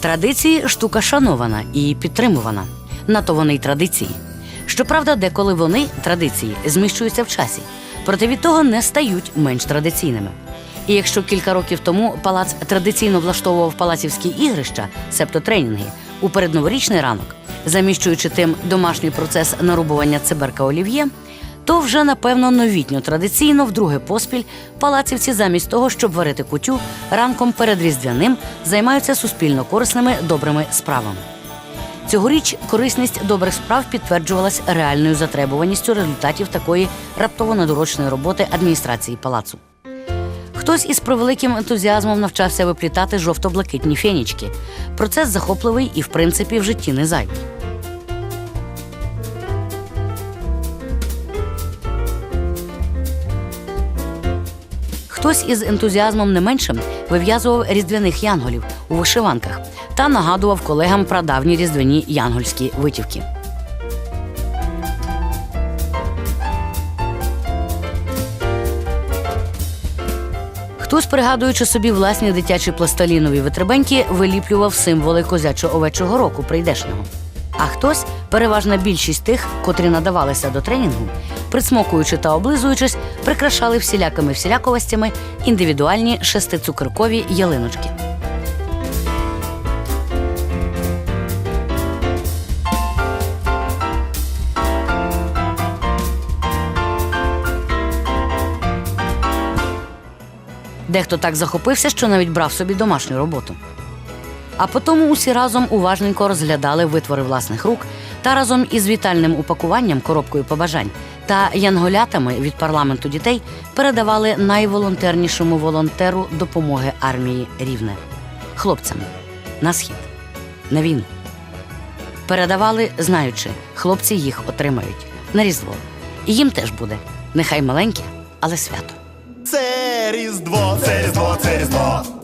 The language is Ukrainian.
Традиції штука шанована і підтримувана. На то вони й традиції. Щоправда, деколи вони, традиції, зміщуються в часі, проте від того не стають менш традиційними. І якщо кілька років тому палац традиційно влаштовував палацівські ігрища, себто тренінги, у передноворічний ранок, заміщуючи тим домашній процес нарубування циберка олів'є, то вже напевно новітньо традиційно вдруге поспіль палацівці замість того, щоб варити кутю, ранком перед різдвяним займаються суспільно корисними добрими справами. Цьогоріч корисність добрих справ підтверджувалась реальною затребуваністю результатів такої раптово недорочної роботи адміністрації палацу. Хтось із превеликим ентузіазмом навчався виплітати жовто-блакитні фенічки. Процес захопливий і, в принципі, в житті не зайвий. Хтось із ентузіазмом не меншим вив'язував різдвяних янголів у вишиванках та нагадував колегам про давні різдвяні янгольські витівки. Хтось, пригадуючи собі власні дитячі пласталінові витребеньки, виліплював символи козячо-овечого року прийдешнього. А хтось, переважна більшість тих, котрі надавалися до тренінгу, присмокуючи та облизуючись, прикрашали всілякими всіляковостями індивідуальні шестицукеркові ялиночки. Дехто так захопився, що навіть брав собі домашню роботу. А потому усі разом уважненько розглядали витвори власних рук та разом із вітальним упакуванням коробкою побажань та янголятами від парламенту дітей передавали найволонтернішому волонтеру допомоги армії Рівне хлопцям на схід, на війну. Передавали, знаючи, хлопці їх отримають на різдво. І їм теж буде, нехай маленьке, але свято. Це Різдво, це Різдво, це Різдво.